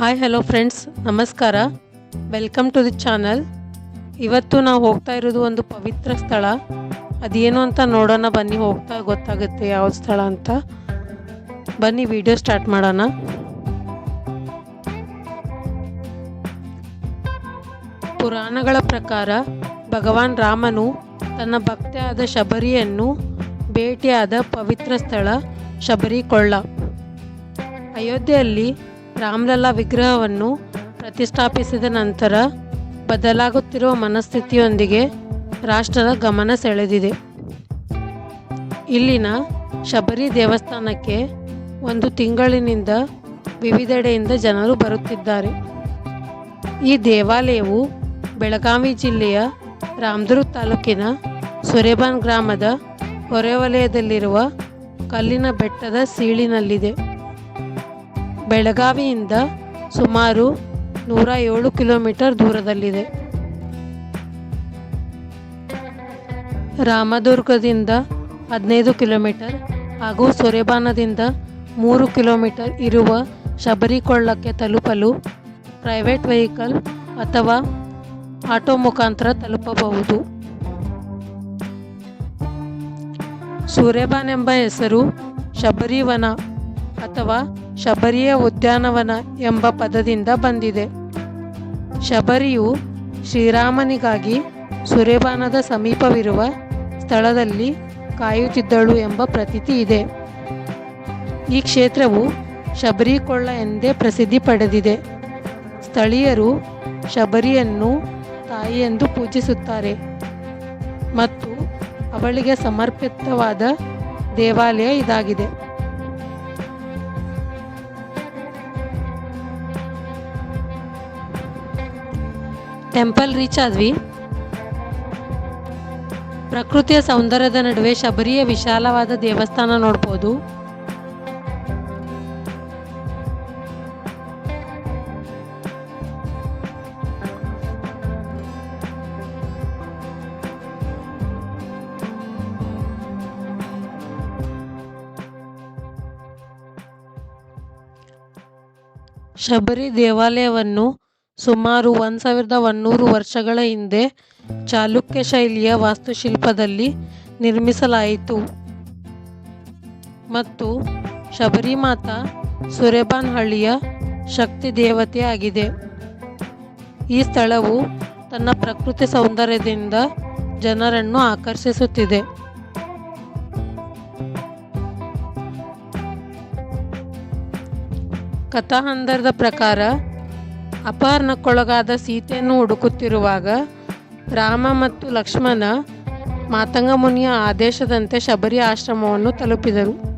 Hi hello friends ನಮಸ್ಕಾರ. Welcome to the channel ಇವತ್ತು ನಾವು ಹೋಗ್ತಾ ಇರೋದು ಒಂದು ಪವಿತ್ರ ಸ್ಥಳ. ಅದೇನು ಅಂತ ನೋಡೋಣ, ಬನ್ನಿ ಹೋಗ್ತಾ ಗೊತ್ತಾಗುತ್ತೆ ಯಾವ ಸ್ಥಳ ಅಂತ. ಬನ್ನಿ ವಿಡಿಯೋ ಸ್ಟಾರ್ಟ್ ಮಾಡೋಣ. ಪುರಾಣಗಳ ಪ್ರಕಾರ ಭಗವಾನ್ ರಾಮನು ತನ್ನ ಭಕ್ತೆಯಾದ ಶಬರಿಯನ್ನು ಭೇಟಿಯಾದ ಪವಿತ್ರ ಸ್ಥಳ ಶಬರಿಕೊಳ್ಳ. ಅಯೋಧ್ಯೆಯಲ್ಲಿ ರಾಮಲಲ್ಲಾ ವಿಗ್ರಹವನ್ನು ಪ್ರತಿಷ್ಠಾಪಿಸಿದ ನಂತರ ಬದಲಾಗುತ್ತಿರುವ ಮನಸ್ಥಿತಿಯೊಂದಿಗೆ ರಾಷ್ಟ್ರದ ಗಮನ ಸೆಳೆದಿದೆ. ಇಲ್ಲಿನ ಶಬರಿ ದೇವಸ್ಥಾನಕ್ಕೆ ಒಂದು ತಿಂಗಳಿನಿಂದ ವಿವಿಧೆಡೆಯಿಂದ ಜನರು ಬರುತ್ತಿದ್ದಾರೆ. ಈ ದೇವಾಲಯವು ಬೆಳಗಾವಿ ಜಿಲ್ಲೆಯ ರಾಮದುರ್ಗ ತಾಲೂಕಿನ ಸುರೇಬಾನ್ ಗ್ರಾಮದ ಹೊರೆವಲಯದಲ್ಲಿರುವ ಕಲ್ಲಿನ ಬೆಟ್ಟದ ಸೀಳಿನಲ್ಲಿದೆ. ಬೆಳಗಾವಿಯಿಂದ ಸುಮಾರು ನೂರ ಏಳು ಕಿಲೋಮೀಟರ್ ದೂರದಲ್ಲಿದೆ. ರಾಮದುರ್ಗದಿಂದ ಹದಿನೈದು ಕಿಲೋಮೀಟರ್ ಹಾಗೂ ಸೊರೆಬಾನದಿಂದ ಮೂರು ಕಿಲೋಮೀಟರ್ ಇರುವ ಶಬರಿಕೊಳ್ಳಕ್ಕೆ ತಲುಪಲು ಪ್ರೈವೇಟ್ ವೆಹಿಕಲ್ ಅಥವಾ ಆಟೋ ಮುಖಾಂತರ ತಲುಪಬಹುದು. ಸೂರ್ಯಬಾನ್ ಎಂಬ ಹೆಸರು ಶಬರಿವನ ಅಥವಾ ಶಬರಿಯ ಉದ್ಯಾನವನ ಎಂಬ ಪದದಿಂದ ಬಂದಿದೆ. ಶಬರಿಯು ಶ್ರೀರಾಮನಿಗಾಗಿ ಸುರೇಬಾನದ ಸಮೀಪವಿರುವ ಸ್ಥಳದಲ್ಲಿ ಕಾಯುತ್ತಿದ್ದಳು ಎಂಬ ಪ್ರತೀತಿ ಇದೆ. ಈ ಕ್ಷೇತ್ರವು ಶಬರಿಕೊಳ್ಳ ಎಂದೇ ಪ್ರಸಿದ್ಧಿ ಪಡೆದಿದೆ. ಸ್ಥಳೀಯರು ಶಬರಿಯನ್ನು ತಾಯಿ ಎಂದು ಪೂಜಿಸುತ್ತಾರೆ ಮತ್ತು ಅವಳಿಗೆ ಸಮರ್ಪಿತವಾದ ದೇವಾಲಯ ಇದಾಗಿದೆ. ಟೆಂಪಲ್ ರೀಚ್ ಆದ್ವಿ. ಪ್ರಕೃತಿಯ ಸೌಂದರ್ಯದ ನಡುವೆ ಶಬರಿಯ ವಿಶಾಲವಾದ ದೇವಸ್ಥಾನ ನೋಡ್ಬೋದು. ಶಬರಿ ದೇವಾಲಯವನ್ನು ಸುಮಾರು ಒಂದು ಸಾವಿರದ ಒಂದೂರು ವರ್ಷಗಳ ಹಿಂದೆ ಚಾಲುಕ್ಯ ಶೈಲಿಯ ವಾಸ್ತುಶಿಲ್ಪದಲ್ಲಿ ನಿರ್ಮಿಸಲಾಯಿತು. ಮತ್ತು ಶಬರಿಮಾತಾ ಸುರೆಬಾನ್ ಹಳ್ಳಿಯ ಶಕ್ತಿ ದೇವತೆ ಆಗಿದೆ. ಈ ಸ್ಥಳವು ತನ್ನ ಪ್ರಕೃತಿ ಸೌಂದರ್ಯದಿಂದ ಜನರನ್ನು ಆಕರ್ಷಿಸುತ್ತಿದೆ. ಕಥಾಹಂದರದ ಪ್ರಕಾರ ಅಪಹರಣಕ್ಕೊಳಗಾದ ಸೀತೆಯನ್ನು ಹುಡುಕುತ್ತಿರುವಾಗ ರಾಮ ಮತ್ತು ಲಕ್ಷ್ಮಣ ಮಾತಂಗ ಮುನಿಯ ಆದೇಶದಂತೆ ಶಬರಿ ಆಶ್ರಮವನ್ನು ತಲುಪಿದರು.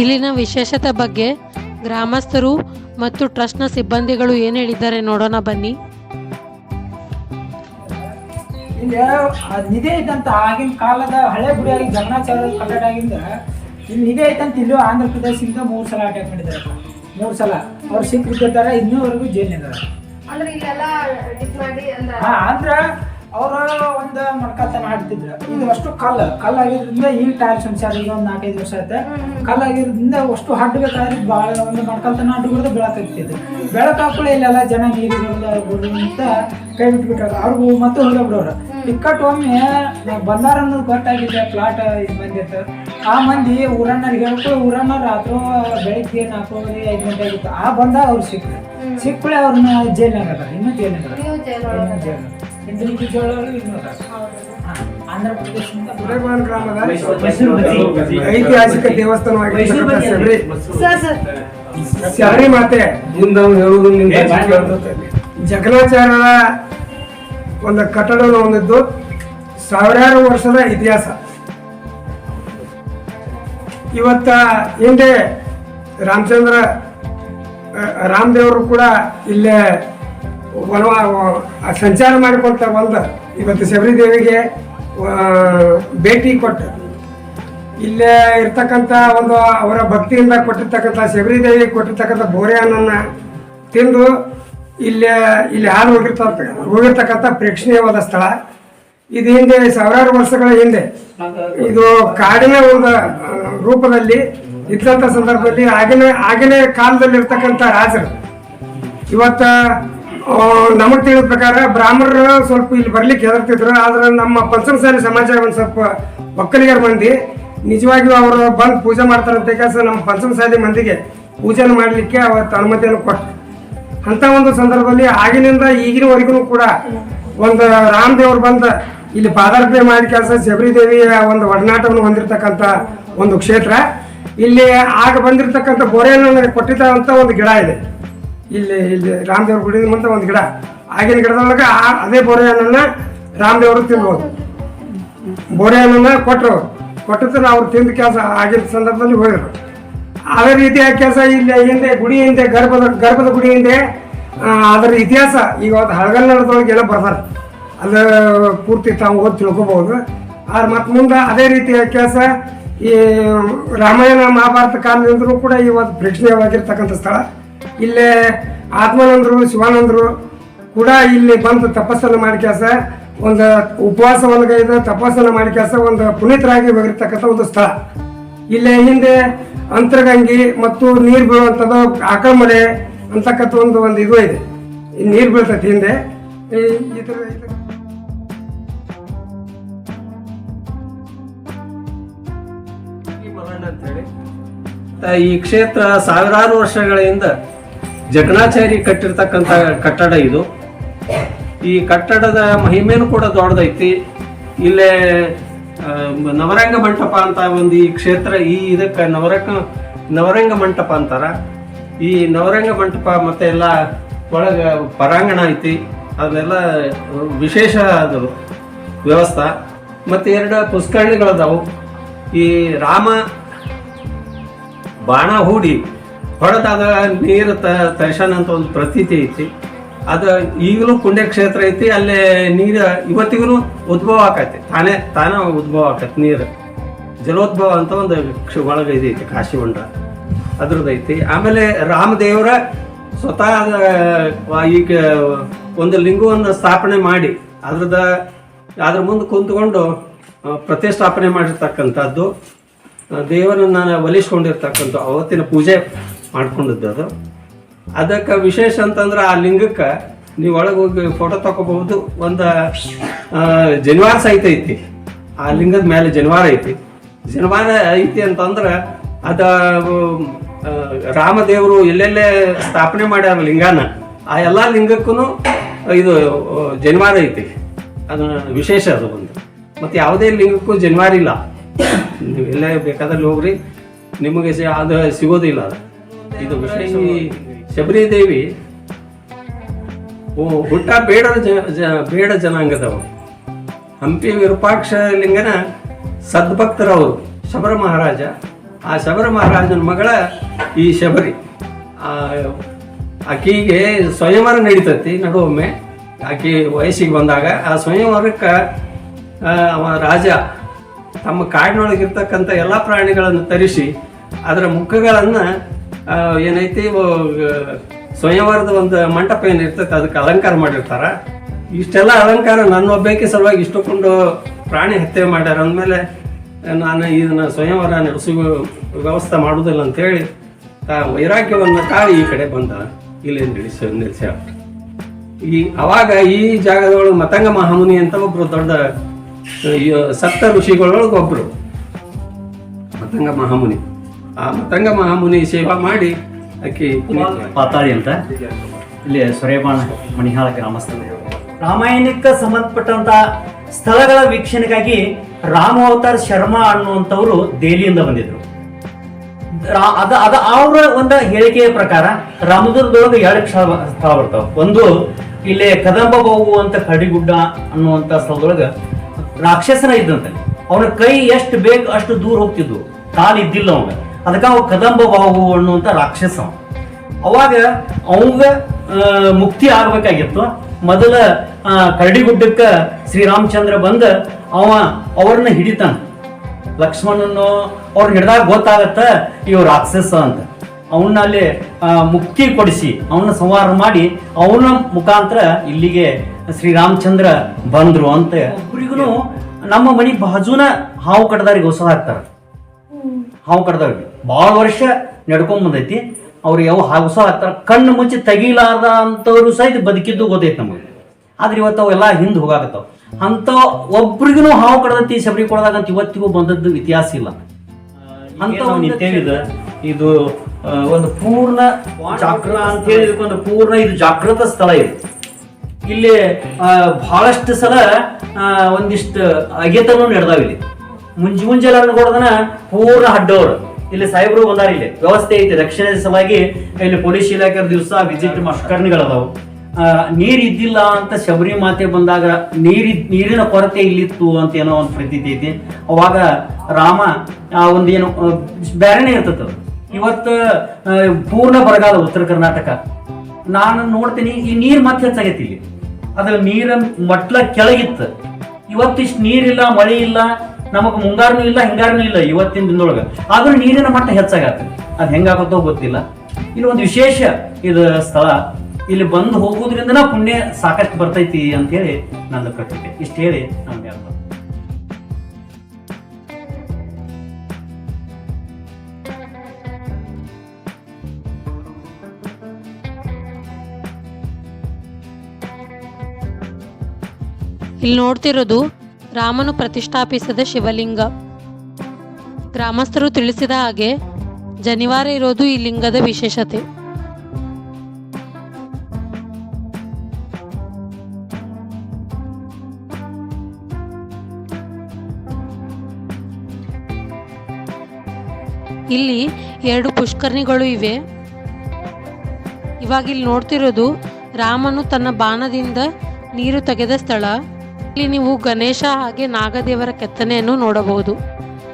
ಇಲ್ಲಿನ ವಿಶೇಷತೆ ಬಗ್ಗೆ ಗ್ರಾಮಸ್ಥರು ಮತ್ತು ಟ್ರಸ್ಟ್ನ ಸಿಬ್ಬಂದಿಗಳು ಏನು ಹೇಳಿದ್ದಾರೆ ನೋಡೋಣ ಬನ್ನಿ. ಇಲ್ಲಿ ಆ ನಿಧಿ ಐತಂತ ಆಗಿನ ಕಾಲದ ಹಳೆ ಗುಡಿಯಾಗಿ ಜಗನ್ನಾಚಾರ್ಯ ಕಟ್ಟಡ ಆಗಿಂದ ಇಲ್ಲಿ ನಿಧಿ ಐತಂತ ಇಲ್ಲೂ ಆಂಧ್ರ ಪ್ರದೇಶದಿಂದ ಮೂರು ಸಲ ಅಟ್ಯಾಕ್ ಮಾಡಿದ್ದಾರೆ. ಮೂರು ಸಲ. ಅವ್ರು ಸಿಕ್ಕಿದ್ದಾರೆ ಇನ್ನೂವರೆಗೂ ಜೈಲಿದ್ದಾರೆ ಅಂದ್ರೆ ಅವರು ಒಂದು ಮಡ್ಕತನ ಆಡ್ತಿದ್ರು ಇದು ಅಷ್ಟು ಕಲ್ಲು. ಕಲ್ಲಾಗಿದ್ರಿಂದ ಈ ಟೈಮ್ ಸಂಚಾರ ಈಗ ಒಂದ್ ನಾಲ್ಕೈದು ವರ್ಷ ಆಯ್ತು. ಕಲ್ಲಾಗಿರೋದ್ರಿಂದ ಅಷ್ಟು ಹಡ್ಬೇಕಾದ್ರೆ ಬಾಳ ಒಂದು ಮಡ್ಕಲ್ತನ ಅಡ್ಡುಬಿಡ್ದು ಬೆಳಕಾಗ್ತಿದ್ದು ಬೆಳಕಾಕಳು ಇಲ್ಲೆಲ್ಲ ಜನ ನೀರು ಅಂತ ಕೈ ಬಿಟ್ಬಿಟ್ಟಾರ. ಅವ್ರಿಗೂ ಮತ್ತೆ ಹೊಲ ಬಿಡೋರು. ಒಮ್ಮೆ ಬಂದಾರ ಅನ್ನೋದು ಗೊತ್ತಾಗಿದೆ ಪ್ಲಾಟ್ ಇದು ಬಂದಿತ್ತು. ಆ ಮಂದಿ ಊರನ್ನರಿಗೆ ಹೇಳ್ಕೊ ಊರನ್ನ ರಾತ್ರಿ ಬೆಳಿಗ್ಗೆ ನಾಲ್ಕೂವರೆ ಐದು ಗಂಟೆ ಆಗಿತ್ತು. ಆ ಬಂದ ಅವ್ರು ಸಿಕ್ಕ ಸಿಕ್ಕಳೆ ಅವ್ರನ್ನ ಜೈಲ್ನಾಗ ಇನ್ನೂ ಜೈಲ್ನಾಗ ಅದಾರ. ಜೋಳಗಳು ಆಂಧ್ರ ಪ್ರದೇಶದಿಂದ ಗ್ರಾಮದ ಐತಿಹಾಸಿಕ ದೇವಸ್ಥಾನವಾಗಿರ್ತಕ್ಕಂಥ ಶಬರಿ ಶಬರಿ ಮಾತೆ. ಮುಂದೆ ಹೇಳುವುದು ಕೇಳ್ತದೆ. ಒಂದು ಕಟ್ಟಡವನ್ನು ಹೊಂದಿದ್ದು ಸಾವಿರಾರು ವರ್ಷದ ಇತಿಹಾಸ. ಇವತ್ತ ಹಿಂದೆ ರಾಮಚಂದ್ರ ರಾಮದೇವರು ಕೂಡ ಇಲ್ಲೇ ಸಂಚಾರ ಮಾಡಿಕೊಳ್ತಾ ಬಂದ. ಇವತ್ತು ಶಬರಿ ದೇವಿಗೆ ಆ, ಭೇಟಿ ಕೊಟ್ಟ. ಇಲ್ಲೇ ಇರ್ತಕ್ಕಂಥ ಒಂದು ಅವರ ಭಕ್ತಿಯಿಂದ ಕೊಟ್ಟಿರ್ತಕ್ಕಂಥ ಶಬರಿ ದೇವಿ ಕೊಟ್ಟಿರ್ತಕ್ಕಂಥ ಬೋರೆ ಹಣ್ಣನ್ನ ತಿಂದು ಇಲ್ಲೇ ಇಲ್ಲಿ ಹಾಲು ಹೋಗಿರ್ತಕ್ಕ ಹೋಗಿರ್ತಕ್ಕಂಥ ಪ್ರೇಕ್ಷಣೀಯವಾದ ಸ್ಥಳ. ಇದು ಹಿಂದೆ ಸಾವಿರಾರು ವರ್ಷಗಳ ಹಿಂದೆ. ಇದು ಕಾಡಿನ ಒಂದು ರೂಪದಲ್ಲಿ ಇದ್ದಂಥ ಸಂದರ್ಭದಲ್ಲಿ ಆಗಿನ ಆಗಿನ ಕಾಲದಲ್ಲಿ ಇರ್ತಕ್ಕಂಥ ರಾಜರು. ಇವತ್ತ ನಮಗೆ ತಿಳಿದ ಪ್ರಕಾರ ಬ್ರಾಹ್ಮಣರು ಸ್ವಲ್ಪ ಇಲ್ಲಿ ಬರ್ಲಿಕ್ಕೆ ಹೆದರ್ತಿದ್ರು, ಆದ್ರೆ ನಮ್ಮ ಪಂಚಮಸಾಲಿ ಸಮಾಜ ಒಂದು ಸ್ವಲ್ಪ ಒಕ್ಕಲಿಗರ ಮಂದಿ. ನಿಜವಾಗಿಯೂ ಅವರು ಬಂದು ಪೂಜೆ ಮಾಡ್ತಾರಂತ ಕೆಲಸ ನಮ್ಮ ಪಂಚಮಸಾಲಿ ಮಂದಿಗೆ ಪೂಜೆ ಮಾಡಲಿಕ್ಕೆ ಅವತ್ತು ಅನುಮತಿಯನ್ನು ಕೊಟ್ಟು ಅಂತ ಒಂದು ಸಂದರ್ಭದಲ್ಲಿ ಆಗಿನಿಂದ ಈಗಿನವರೆಗೂ ಕೂಡ ಒಂದು ರಾಮದೇವ್ರು ಬಂದ ಇಲ್ಲಿ ಪಾದಾರ್ಪಣೆ ಮಾಡಿ ಕೆಲಸ ಶಬರಿ ದೇವಿಯ ಒಂದು ಒಡನಾಟವನ್ನು ಹೊಂದಿರತಕ್ಕಂಥ ಒಂದು ಕ್ಷೇತ್ರ. ಇಲ್ಲಿ ಆಗ ಬಂದಿರತಕ್ಕಂಥ ಬೋರೆಯನ್ನು ಕೊಟ್ಟಿದ್ದಂಥ ಒಂದು ಗಿಡ ಇದೆ. ಇಲ್ಲಿ ಇಲ್ಲಿ ರಾಮದೇವ್ರ ಗುಡಿ ಮುಂದೆ ಒಂದು ಗಿಡ. ಆಗಿನ ಗಿಡದೊಳಗೆ ಆ- ಅದೇ ಬೋರೆಹಣ್ಣನ್ನ ರಾಮದೇವರು ತಿನ್ಬೋದು. ಬೋರೆಹಣ್ಣನ್ನ ಕೊಟ್ಟರು ಕೊಟ್ಟಿದ್ರೆ ಅವ್ರು ತಿಂದ ಕೆಲಸ ಆಗಿನ ಸಂದರ್ಭದಲ್ಲಿ ಹೋಗಿದ್ರು ಅದೇ ರೀತಿಯ ಕೆಲಸ ಇಲ್ಲಿ ಹಿಂದೆ ಗುಡಿ ಹಿಂದೆ, ಗರ್ಭದ ಗರ್ಭದ ಗುಡಿ ಹಿಂದೆ ಅದರ ಇತಿಹಾಸ ಈಗ ಅದು ಹಳಗನ್ನಡದೊಳಗೆ ಎಲ್ಲ ಬರ್ತಾರೆ. ಅದು ಪೂರ್ತಿ ತಾವು ಓದಿ ತಿಳ್ಕೊಬಹುದು. ಆದ್ರೆ ಮತ್ತೆ ಮುಂದೆ ಅದೇ ರೀತಿಯ ಕೆಲಸ ಈ ರಾಮಾಯಣ ಮಹಾಭಾರತ ಕಾಲದಿಂದಲೂ ಕೂಡ ಇವತ್ತು ಪ್ರೇಕ್ಷಣೀಯವಾಗಿರ್ತಕ್ಕಂಥ ಸ್ಥಳ. ಇಲ್ಲೇ ಆತ್ಮಾನಂದರು, ಶಿವಾನಂದರು ಕೂಡ ಇಲ್ಲಿ ಬಂದು ತಪಸ್ಸನ್ನು ಮಾಡಿ ಕೆಲಸ, ಒಂದು ಉಪವಾಸವನ್ನು ಗೈದು ತಪಸ್ಸನ್ನು ಮಾಡಿ ಕೆಲಸ, ಒಂದು ಪುನೀತರಾಗಿ ಹೋಗಿರ್ತಕ್ಕಂಥ ಒಂದು ಸ್ಥಳ. ಇಲ್ಲೇ ಹಿಂದೆ ಅಂತರಗಂಗಿ ಮತ್ತು ನೀರು ಬೀಳುವಂಥದ್ದು ಆಕಳಮಲೆ ಅಂತಕ್ಕಂಥ ಒಂದು ಒಂದು ಇದು ಇದೆ. ನೀರು ಬೀಳ್ತೈತಿ ಹಿಂದೆ. ಈ- ಥರ ಈ ಕ್ಷೇತ್ರ ಸಾವಿರಾರು ವರ್ಷಗಳಿಂದ ಜಗಣಾಚಾರಿ ಕಟ್ಟಿರ್ತಕ್ಕಂಥ ಕಟ್ಟಡ ಇದು. ಈ ಕಟ್ಟಡದ ಮಹಿಮೆನೂ ಕೂಡ ದೊಡ್ಡದೈತಿ. ಇಲ್ಲೇ ನವರಂಗ ಮಂಟಪ ಅಂತ ಒಂದು ಈ ಕ್ಷೇತ್ರ, ಈ ಇದಕ್ಕೆ ನವರಂಗ ನವರಂಗ ಮಂಟಪ ಅಂತಾರ. ಈ ನವರಂಗ ಮಂಟಪ ಮತ್ತೆ ಎಲ್ಲ ಒಳಗೆ ಪರಾಂಗಣ ಐತಿ. ಅದೆಲ್ಲ ವಿಶೇಷ ಅದು ವ್ಯವಸ್ಥೆ. ಮತ್ತೆ ಎರಡು ಪುಷ್ಕರಣಿಗಳದಾವು ಈ ರಾಮ ಬಾಣ ಹೂಡಿ ಹೊಡೆದಾಗ ನೀರು ತ, ತರ್ಶನ ಅಂತ ಒಂದು ಪ್ರತೀತಿ ಐತಿ. ಅದು ಈಗಲೂ ಪುಣ್ಯಕ್ಷೇತ್ರ ಐತಿ, ಅಲ್ಲೇ ನೀರು ಇವತ್ತಿಗೂ ಉದ್ಭವ ಆಕೈತಿ. ತಾನೇ ತಾನೇ ಉದ್ಭವ ಆಕೈತಿ ನೀರು. ಜಲೋದ್ಭವ ಅಂತ ಒಂದು ಒಳಗೆ ಇದೈತಿ ಕಾಶಿ ಹೊಂಡ. ಅದ್ರದ್ದೈತಿ ಆಮೇಲೆ ರಾಮದೇವರ ಸ್ವತಃ ಈಗ ಒಂದು ಲಿಂಗವನ್ನು ಸ್ಥಾಪನೆ ಮಾಡಿ, ಅದ್ರದ, ಅದ್ರ ಮುಂದೆ ಕುಂತ್ಕೊಂಡು ಪ್ರತಿಷ್ಠಾಪನೆ ಮಾಡಿರ್ತಕ್ಕಂಥದ್ದು ದೇವರನ್ನ ಒಲಿಸ್ಕೊಂಡಿರ್ತಕ್ಕಂಥ ಅವತ್ತಿನ ಪೂಜೆ. ಮಾಡ್ಕೊಂಡಿದ್ದು ಅದು ಅದಕ್ಕೆ ವಿಶೇಷ ಅಂತಂದ್ರೆ ಆ ಲಿಂಗಕ್ಕೆ ನೀವು ಒಳಗೆ ಹೋಗಿ ಫೋಟೋ ತಗೋಬಹುದು. ಒಂದು ಜನಿವಾರ ಸಹಿತ ಐತಿ. ಆ ಲಿಂಗದ ಮೇಲೆ ಜನಿವಾರ ಐತಿ. ಜನಿವಾರ ಐತಿ ಅಂತಂದ್ರೆ ಅದ ರಾಮದೇವರು ಎಲ್ಲೆಲ್ಲೇ ಸ್ಥಾಪನೆ ಮಾಡ್ಯಾರ ಲಿಂಗಾನ, ಆ ಎಲ್ಲ ಲಿಂಗಕ್ಕೂ ಇದು, ಜನಿವಾರ ಐತಿ. ಅದು ವಿಶೇಷ ಅದು ಒಂದು. ಮತ್ತು ಯಾವುದೇ ಲಿಂಗಕ್ಕೂ ಜನಿವಾರ ಇಲ್ಲ. ನೀವು ಎಲ್ಲೇ ಬೇಕಾದಲ್ಲಿ ಹೋಗ್ರಿ. ನಿಮಗೆ ಅದು ಸಿಗೋದಿಲ್ಲ ಅದು. ಇದು ವಿಶೇಷ ಈ ಶಬರಿ ದೇವಿ ಓ ಹುಟ್ಟ ಬೇಡ ಬೇಡ ಜನಾಂಗದವರು. ಹಂಪಿ ವಿರೂಪಾಕ್ಷ ಲಿಂಗನ ಸದ್ಭಕ್ತರವರು ಶಬರ ಮಹಾರಾಜ. ಆ ಶಬರ ಮಹಾರಾಜನ ಮಗಳ ಈ ಶಬರಿ. ಆ, ಆಕಿಗೆ ಸ್ವಯಂವರ ನಡೀತತಿ ನಡುವೊಮ್ಮೆ. ಆಕೆ ವಯಸ್ಸಿಗೆ ಬಂದಾಗ ಆ ಸ್ವಯಂವರಕ್ಕೆ ಅವ ರಾಜ ತಮ್ಮ ಕಾಡಿನೊಳಗಿರ್ತಕ್ಕಂಥ ಎಲ್ಲ ಪ್ರಾಣಿಗಳನ್ನು ತರಿಸಿ ಅದರ ಮುಖಗಳನ್ನು ಏನೈತಿ ಸ್ವಯಂವರದ ಒಂದು ಮಂಟಪ ಏನಿರ್ತೈತೆ, ಅದಕ್ಕೆ ಅಲಂಕಾರ ಮಾಡಿರ್ತಾರ. ಇಷ್ಟೆಲ್ಲ ಅಲಂಕಾರ ನನ್ನ ಒಬ್ಬಕ್ಕೆ ಸಲುವಾಗಿ ಇಷ್ಟಕೊಂಡು ಪ್ರಾಣಿ ಹತ್ಯೆ ಮಾಡ್ಯಾರ. ಅಂದಮೇಲೆ, ನಾನು ಇದನ್ನ ಸ್ವಯಂವರ ನಡೆಸುವ ವ್ಯವಸ್ಥೆ ಮಾಡುವುದಿಲ್ಲ ಅಂತೇಳಿ ತಾ ವೈರಾಗ್ಯವನ್ನು ತಾಳಿ ಈ ಕಡೆ ಬಂದ. ಇಲ್ಲಿ ನಿಲ್ಲಿಸ ನಿಲ್ಲಿಸ. ಈ, ಅವಾಗ ಈ ಜಾಗದೊಳಗೆ ಮತಂಗ ಮಹಾಮುನಿ ಅಂತ ಒಬ್ರು ದೊಡ್ಡ ಸಪ್ತ ಋಷಿಗಳೊಳಗೆ ಒಬ್ರು. ಮತಂಗ ಮಹಾಮುನಿ. ಆ ಮತಂಗ ಮಹಾಮುನಿ ಸೇವಾ ಮಾಡಿ ಅಕ್ಕಿ ಪಾತಾಳಿ ಅಂತ. ಇಲ್ಲಿ ಸೊರೇಬಾಣ ಮಣಿಹಾಳ ಗ್ರಾಮಸ್ಥರು. ರಾಮಾಯಣಕ್ಕೆ ಸಂಬಂಧಪಟ್ಟಂತ ಸ್ಥಳಗಳ ವೀಕ್ಷಣೆಗಾಗಿ ರಾಮ ಅವತಾರ್ ಶರ್ಮಾ ಅನ್ನುವಂಥವ್ರು ದೆಹಲಿಯಿಂದ ಬಂದಿದ್ರು. ಅದ ಅದ ಅವರ ಒಂದು ಹೇಳಿಕೆಯ ಪ್ರಕಾರ ರಾಮದುರ್ಗದೊಳಗೆ ಎರಡು ಸ್ಥಳ ಸ್ಥಳ ಬರ್ತಾವ. ಒಂದು ಇಲ್ಲಿ ಕದಂಬ ಹೋಗುವಂತ ಅಂತ ಕಡಿಗುಡ್ಡ ಅನ್ನುವಂತ ಸ್ಥಳದೊಳಗ ರಾಕ್ಷಸನ ಇದ್ದಂತೆ. ಅವನ ಕೈ ಎಷ್ಟು ಬೇಕು ಅಷ್ಟು ದೂರ ಹೋಗ್ತಿದ್ವು. ಕಾಲು ಇದ್ದಿಲ್ಲ ಅವಾಗ. ಅದಕ್ಕೆ ಅವ ಕದಂಬ ಬಾಹು ಅನ್ನುವಂಥ ರಾಕ್ಷಸ ಅವ. ಅವಾಗ ಅವಂಗ ಮುಕ್ತಿ ಆಗ್ಬೇಕಾಗಿತ್ತು. ಮೊದಲ ಕರಡಿಗುಡ್ಡಕ್ಕೆ ಶ್ರೀರಾಮಚಂದ್ರ ಬಂದ ಅವ ಅವ್ರನ್ನ ಹಿಡಿತಾನೆ. ಲಕ್ಷ್ಮಣನು ಅವ್ರನ್ನ ಹಿಡಿದಾಗ ಗೊತ್ತಾಗತ್ತ ಇವ್ ರಾಕ್ಷಸ ಅಂತ. ಅವನ್ನ ಅಲ್ಲಿ ಆ, ಮುಕ್ತಿ ಕೊಡಿಸಿ ಅವನ್ನ ಸಂವಾರ ಮಾಡಿ ಅವನ ಮುಖಾಂತರ ಇಲ್ಲಿಗೆ ಶ್ರೀರಾಮಚಂದ್ರ ಬಂದ್ರು ಅಂತ ಒಬ್ರಿಗೂ ನಮ್ಮ ಮನೆ ಬಾಜುನ ಹಾವು ಕಡ್ದಾರಿಗೆ ಹೊಸದಾಗ್ತಾರೆ ಹಾವು ಕಡ್ದವ್ರಿಗೆ ಭಾಳ ವರ್ಷ ನಡ್ಕೊಂಬಂದೈತಿ ಅವ್ರಿಗೆ ಯಾವ ಹಾಗುಸ ಆಗ್ತಾರೆ ಕಣ್ಣು ಮುಚ್ಚಿ ತೆಗಿಲಾರ್ದ ಅಂತವ್ರು ಸಹಿತ ಬದುಕಿದ್ದು ಗೊತ್ತೈತಿ ನಮಗೆ. ಆದ್ರೆ ಇವತ್ತು ಅವೆಲ್ಲ ಹಿಂದೆ ಹೋಗಾಕತ್ತಾವ. ಅಂತ ಒಬ್ರಿಗೂ ಹಾವು ಕಡದಂತಿ, ಶಬರಿ ಕೊಡದಾಗ ಅಂತ ಇವತ್ತಿಗೂ ಬಂದದ್ದು ಇತಿಹಾಸ ಇಲ್ಲ. ಅಂತ ನಿತ್ಯವಿದ ಇದು ಒಂದು ಪೂರ್ಣ ಜಾಗೃತ ಅಂತ ಹೇಳಿ ಒಂದು ಪೂರ್ಣ ಇದು ಜಾಗೃತ ಸ್ಥಳ ಇದು. ಇಲ್ಲಿ ಬಹಳಷ್ಟು ಸಲ ಒಂದಿಷ್ಟು ಅಗೆತನೂ ನಡೆದಾವ ಇಲ್ಲಿ. ಮುಂಜಿ ಮುಂಜಾನೆ ಹೊಡೆದನ ಪೂರ್ಣ ಅಡ್ಡವ್ರು ಇಲ್ಲಿ ಸಾಹೇಬರು ಬಂದಾರ ಇಲ್ಲಿ ವ್ಯವಸ್ಥೆ ಐತಿ. ರಕ್ಷಣೆ ಸಲುವಾಗಿ ಇಲ್ಲಿ ಪೊಲೀಸ್ ಇಲಾಖೆ ದಿವಸ ವಿಜಿಟ್ ಮಷ್ಕರ್ಣಿಗಳದಾವು ನೀರು ಇದ್ದಿಲ್ಲ ಅಂತ ಶಬರಿ ಮಾತೆ ಬಂದಾಗ ನೀರಿ ನೀರಿನ ಕೊರತೆ ಇಲ್ಲಿತ್ತು ಅಂತ ಏನೋ ಒಂದು ಪ್ರತೀತಿ ಐತಿ. ಅವಾಗ ರಾಮ, ಆ, ಒಂದೇನು ಬ್ಯಾರೆನೇ ಇರ್ತದ ಇವತ್ತು ಪೂರ್ಣ ಬರಗಾಲ ಉತ್ತರ ಕರ್ನಾಟಕ. ನಾನು ನೋಡ್ತೀನಿ, ಈ ನೀರ್ ಮತ್ತೆ ಹೆಚ್ಚಾಗೈತಿ ಇಲ್ಲಿ. ಅದ್ರ ನೀರ ಮಟ್ಲ ಕೆಳಗಿತ್ತು. ಇವತ್ತಿಷ್ಟು ನೀರಿಲ್ಲ, ಮಳೆ ಇಲ್ಲ ನಮಗ್ ಮುಂಗಾರನೂ ಇಲ್ಲ, ಹಿಂಗಾರನೂ ಇಲ್ಲ ಇವತ್ತಿನ ದಿನದೊಳಗೆ. ಆದ್ರೂ ನೀರಿನ ಮಟ್ಟ ಹೆಚ್ಚಾಗತ್ತೆ. ಅದು ಹೆಂಗಾಗುತ್ತೋ ಗೊತ್ತಿಲ್ಲ. ಇಲ್ಲಿ ಒಂದು ವಿಶೇಷ ಇದು ಸ್ಥಳ. ಇಲ್ಲಿ ಬಂದು ಹೋಗೋದ್ರಿಂದ ಪುಣ್ಯ ಸಾಕಷ್ಟು ಬರ್ತೈತಿ ಅಂತ ಹೇಳಿ ನನ್ನ ಕಟ್ಟಿಕೆ ಇಷ್ಟು ಹೇಳಿ ನಮ್ಗೆ ಅರ್ಥ ಇಲ್ಲಿ ನೋಡ್ತಿರೋದು ರಾಮನು ಪ್ರತಿಷ್ಠಾಪಿಸಿದ ಶಿವಲಿಂಗ. ಗ್ರಾಮಸ್ಥರು ತಿಳಿಸಿದ ಹಾಗೆ ಜನಿವಾರ ಇರೋದು ಈ ಲಿಂಗದ ವಿಶೇಷತೆ. ಇಲ್ಲಿ ಎರಡು ಪುಷ್ಕರಣಿಗಳು ಇವೆ. ಇವಾಗ ಇಲ್ಲಿ ನೋಡ್ತಿರೋದು ರಾಮನು ತನ್ನ ಬಾಣದಿಂದ ನೀರು ತೆಗೆದ ಸ್ಥಳ. ಇಲ್ಲಿ ನೀವು ಗಣೇಶ ಹಾಗೆ ನಾಗದೇವರ ಕೆತ್ತನೆಯನ್ನು ನೋಡಬಹುದು.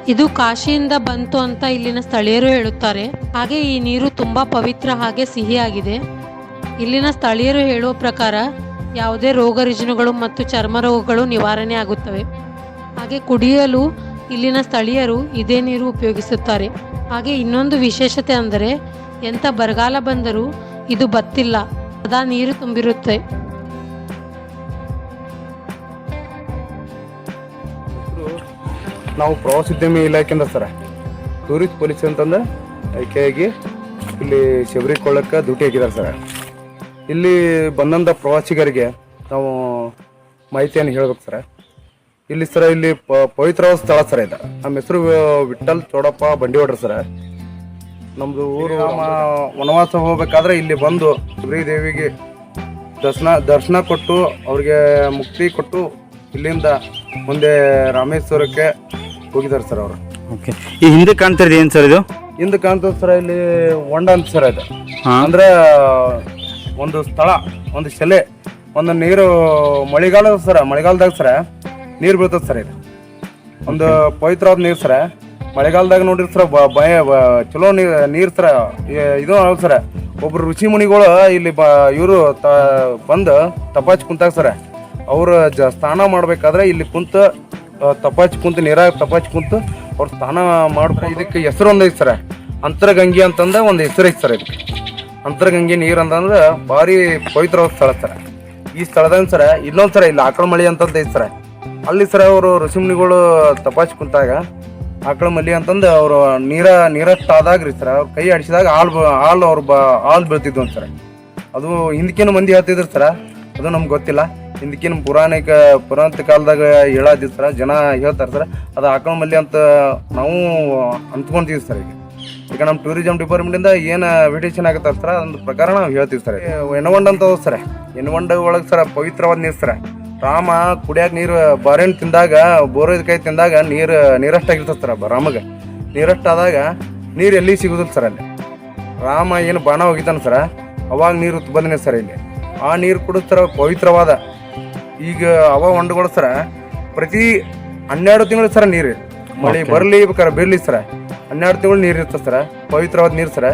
ಇದು ಕಾಶಿಯಿಂದ ಬಂತು ಅಂತ ಇಲ್ಲಿನ ಸ್ಥಳೀಯರು ಹೇಳುತ್ತಾರೆ. ಹಾಗೆ ಈ ನೀರು ತುಂಬಾ ಪವಿತ್ರ ಹಾಗೆ ಸಿಹಿಯಾಗಿದೆ. ಇಲ್ಲಿನ ಸ್ಥಳೀಯರು ಹೇಳುವ ಪ್ರಕಾರ ಯಾವುದೇ ರೋಗ ರುಜಿನಗಳು ಮತ್ತು ಚರ್ಮ ರೋಗಗಳು ನಿವಾರಣೆ ಆಗುತ್ತವೆ. ಹಾಗೆ ಕುಡಿಯಲು ಇಲ್ಲಿನ ಸ್ಥಳೀಯರು ಇದೇ ನೀರು ಉಪಯೋಗಿಸುತ್ತಾರೆ. ಹಾಗೆ ಇನ್ನೊಂದು ವಿಶೇಷತೆ ಅಂದರೆ ಎಂಥ ಬರಗಾಲ ಬಂದರೂ ಇದು ಬತ್ತಿಲ್ಲ. ಸದಾ ನೀರು ತುಂಬಿರುತ್ತೆ. ನಾವು ಪ್ರವಾಸೋದ್ಯಮ ಇಲಾಖೆಯಿಂದ ಸರ. ಟೂರಿಸ್ಟ್ ಪೊಲೀಸ್ ಅಂತಂದು ಆಯ್ಕೆಯಾಗಿ ಇಲ್ಲಿ ಶಬರಿ ಕೊಳ್ಳಕ್ಕೆ ಡ್ಯೂಟಿ ಹಾಕಿದ್ದಾರೆ ಸರ. ಇಲ್ಲಿ ಬಂದಂಥ ಪ್ರವಾಸಿಗರಿಗೆ ನಾವು ಮಾಹಿತಿಯನ್ನು ಹೇಳ್ಬೇಕು ಸರ. ಇಲ್ಲಿ ಸರ, ಇಲ್ಲಿ ಪವಿತ್ರವಾದ ಸ್ಥಳ ಸರ ಇದು. ನಮ್ಮ ಹೆಸರು ವಿಠಲ್ ಚೋಡಪ್ಪ ಬಂಡಿವಾಡ್ರ ಸರ. ನಮ್ಮದು ಊರು ವನವಾಸ ಹೋಗ್ಬೇಕಾದ್ರೆ ಇಲ್ಲಿ ಬಂದು ಶಬರಿ ದೇವಿಗೆ ದರ್ಶನ ದರ್ಶನ ಕೊಟ್ಟು ಅವ್ರಿಗೆ ಮುಕ್ತಿ ಕೊಟ್ಟು ಇಲ್ಲಿಂದ ಮುಂದೆ ರಾಮೇಶ್ವರಕ್ಕೆ ಹೋಗಿದ್ದಾರೆ ಸರ್ ಅವರು. ಓಕೆ. ಈ ಹಿಂದೆ ಕಾಣ್ತಿರೋದು ಏನು ಸರ್ ಇದು? ಹಿಂದೆ ಕಾಣ್ತದ ಸರ್ ಇಲ್ಲಿ ಹೊಂಡ ಅಂತ ಸರ್ ಇದು ಹಾ. ಅಂದ್ರೆ ಒಂದು ಸ್ಥಳ ಒಂದು ಶೆಲೆ ಒಂದು ನೀರು ಮಳೆಗಾಲ ಸರ ಮಳೆಗಾಲದಾಗ ಸರ ನೀರು ಬೀಳ್ತದೆ ಸರ್ ಇದು. ಒಂದು ಪವಿತ್ರವಾದ ನೀರು ಸರ. ಮಳೆಗಾಲದಾಗ ನೋಡಿರಿ ಸರ್ ಬ- ಭಯ ಬ- ಚಲೋ ನೀರು ನೀರು ಸರ ಇ- ಇದು ಹೌದು ಸರ. ಒಬ್ರು ಋಷಿ ಮುನಿಗಳು ಇಲ್ಲಿ ಬ ಇವರು ತ ಬಂದು ತಪಾಚಿ ಕುಂತಾಗ ಸರ. ಅವರು ಜ ಸ್ನಾನ ಮಾಡ್ಬೇಕಾದ್ರೆ ಇಲ್ಲಿ ಕುಂತು ತಪಾಚ್ ಕುಂತು, ನೀರಾಗ ತಪಾಚ್ ಕುಂತು ಅವ್ರು ಸ್ನಾನ ಮಾಡ್ಕೊಂಡು ಇದಕ್ಕೆ ಹೆಸರು ಒಂದು ಸರ. ಅಂತರಗಂಗೆ ಅಂತಂದ ಒಂದು ಹೆಸರು ಐತೆ ಸರ್ ಇದಕ್ಕೆ. ಅಂತರಗಂಗೆ ನೀರು ಅಂತಂದ್ರೆ ಭಾರಿ ಪವಿತ್ರವಾದ ಸ್ಥಳ ಸರ. ಈ ಸ್ಥಳದಾಗ ಸರ, ಇನ್ನೊಂದು ಸರ, ಇಲ್ಲಿ ಆಕಳ ಮಳಿ ಅಂತಂದು ಐತೆ ಸರ. ಅಲ್ಲಿ ಸರ ಅವರು ಋಷಿಮುನಿಗಳು ತಪಾಚ್ ಕುಂತಾಗ ಆಕಳ ಮಲ್ಲಿ ಅಂತಂದು ಅವರು ನೀರ ನೀರಷ್ಟು ರೀ ಸರ. ಅವ್ರ ಕೈ ಆಡಿಸಿದಾಗ ಹಾಲು ಹಾಲು ಅವ್ರು ಬ, ಹಾಲು ಬೀಳ್ತಿದ್ವು ಸರ. ಅದು ಹಿಂದಕ್ಕೇನು ಮಂದಿ ಹೇಳ್ತಿದ್ರು ಸರ, ಅದು ನಮ್ಗೆ ಗೊತ್ತಿಲ್ಲ. ಹಿಂದಕ್ಕಿನ ಪುರಾಣಿಕ ಪುರಾತನ ಕಾಲದಾಗ ಹೇಳಾದಿತ್ತು ಸರ. ಜನ ಹೇಳ್ತಾರೆ ಸರ್. ಅದು ಆಕಳ ಮಲ್ಲಿ ಅಂತ ನಾವು ಅಂದ್ಕೊಂತೀವಿ ಸರ್ ಈಗ. ಈಗ ನಮ್ಮ ಟೂರಿಸಂ ಡಿಪಾರ್ಟ್ಮೆಂಟಿಂದ ಏನು ವಿಟೇಷನ್ ಆಗುತ್ತೆ ಸರ್, ಅದೊಂದು ಪ್ರಕಾರ ನಾವು ಹೇಳ್ತೀವಿ ಸರ್ ಎನವಂಡ ಅಂತ ಸರ. ಎನವಂಡ ಒಳಗೆ ಸರ್ ಪವಿತ್ರವಾದ ನೀರು ಸರ. ರಾಮ ಕುಡಿಯಾಕ ನೀರು ಬಾರೆಹಣ್ಣು ತಿಂದಾಗ ಬೋರದಕಾಯಿ ತಿಂದಾಗ ನೀರು ನೀರಷ್ಟಾಗಿರ್ತದೆ ಸರ್ ರಾಮಗೆ. ನೀರಷ್ಟಾದಾಗ ನೀರು ಎಲ್ಲಿ ಸಿಗೋದಿಲ್ಲ ಸರ್ ಅಲ್ಲಿ. ರಾಮ ಏನು ಬಾಣ ಹೋಗಿದ್ದಾನೆ ಸರ. ಅವಾಗ ನೀರು ಉತ್ಪಾದನೆ ಸರ್ ಇಲ್ಲಿ. ಆ ನೀರು ಕುಡಿದ ಸರ ಪವಿತ್ರವಾದ. ಈಗ ಅವ ಹೊಂಡಗಳು ಸರ ಪ್ರತಿ ಹನ್ನೆರಡು ತಿಂಗಳು ಸರ ನೀರು. ಮಳೆ ಬರಲಿ ಬೇಕಾರೆ ಬೀರ್ಲಿ ಸರ. ಹನ್ನೆರಡು ತಿಂಗಳು ನೀರು ಇರ್ತದೆ ಸರ ಪವಿತ್ರವಾದ ನೀರು ಸರ.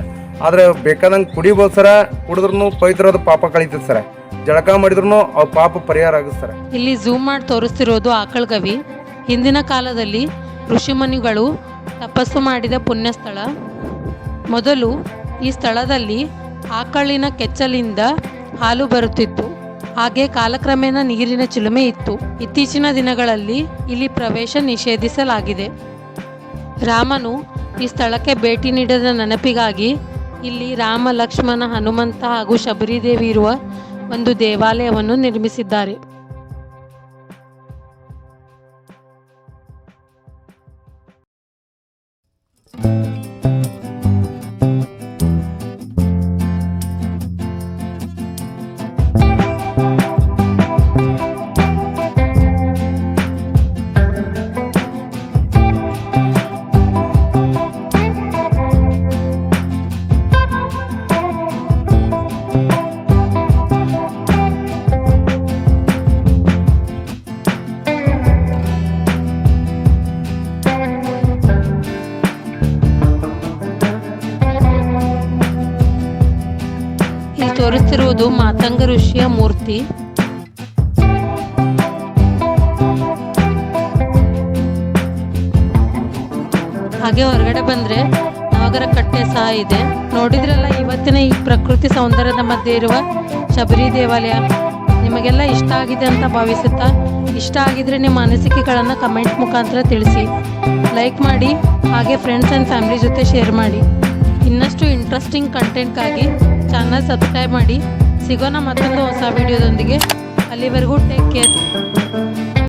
ಆದ್ರೆ ಬೇಕಾದಂಗೆ ಕುಡಿಬೋದು ಸರ ಕುಡಿದ್ರೂ ಪವಿತ್ರವಾದ ಪಾಪ ಕಳೀತದೆ ಸರ. ಜಳಕ ಮಾಡಿದ್ರು ಅವ್ ಪಾಪ ಪರಿಹಾರ ಆಗುತ್ತೆ ಸರ. ಇಲ್ಲಿ ಝೂಮ್ ಮಾಡಿ ತೋರಿಸ್ತಿರೋದು ಆಕಳ್ಗವಿ ಹಿಂದಿನ ಕಾಲದಲ್ಲಿ ಋಷಿಮುನಿಗಳು ತಪಸ್ಸು ಮಾಡಿದ ಪುಣ್ಯ ಸ್ಥಳ ಮೊದಲು ಈ ಸ್ಥಳದಲ್ಲಿ ಆಕಳಿನ ಕೆಚ್ಚಲಿಂದ ಹಾಲು ಬರುತ್ತಿತ್ತು. ಹಾಗೆ ಕಾಲಕ್ರಮೇಣ ನೀರಿನ ಚಿಲುಮೆ ಇತ್ತು. ಇತ್ತೀಚಿನ ದಿನಗಳಲ್ಲಿ ಇಲ್ಲಿ ಪ್ರವೇಶ ನಿಷೇಧಿಸಲಾಗಿದೆ. ರಾಮನು ಈ ಸ್ಥಳಕ್ಕೆ ಭೇಟಿ ನೀಡಿದ ನೆನಪಿಗಾಗಿ ಇಲ್ಲಿ ರಾಮ, ಲಕ್ಷ್ಮಣ, ಹನುಮಂತ ಹಾಗೂ ಶಬರಿದೇವಿ ಇರುವ ಒಂದು ದೇವಾಲಯವನ್ನು ನಿರ್ಮಿಸಿದ್ದಾರೆ. ಮೂರ್ತಿ ಹಾಗೆ ಹೊರಗಡೆ ಬಂದ್ರೆ ನಾಗರ ಕಟ್ಟೆ ಸಹ ಇದೆ. ನೋಡಿದ್ರಲ್ಲ, ಇವತ್ತಿನ ಈ ಪ್ರಕೃತಿ ಸೌಂದರ್ಯದ ಮಧ್ಯೆ ಇರುವ ಶಬರಿ ದೇವಾಲಯ ನಿಮಗೆಲ್ಲ ಇಷ್ಟ ಆಗಿದೆ ಅಂತ ಭಾವಿಸುತ್ತಾ, ಇಷ್ಟ ಆಗಿದ್ರೆ ನಿಮ್ಮ ಅನಿಸಿಕೆಗಳನ್ನು ಕಮೆಂಟ್ ಮುಖಾಂತರ ತಿಳಿಸಿ. ಲೈಕ್ ಮಾಡಿ, ಹಾಗೆ ಫ್ರೆಂಡ್ಸ್ ಆ್ಯಂಡ್ ಫ್ಯಾಮಿಲಿ ಜೊತೆ ಶೇರ್ ಮಾಡಿ. ಇನ್ನಷ್ಟು ಇಂಟ್ರೆಸ್ಟಿಂಗ್ ಕಂಟೆಂಟ್ಗಾಗಿ ಚಾನಲ್ ಸಬ್ಸ್ಕ್ರೈಬ್ ಮಾಡಿ. ಸಿಗೋಣ ಮತ್ತೊಂದು ಹೊಸ ವಿಡಿಯೋದೊಂದಿಗೆ ಅಲ್ಲಿವರೆಗೂ ಟೇಕ್ ಕೇರ್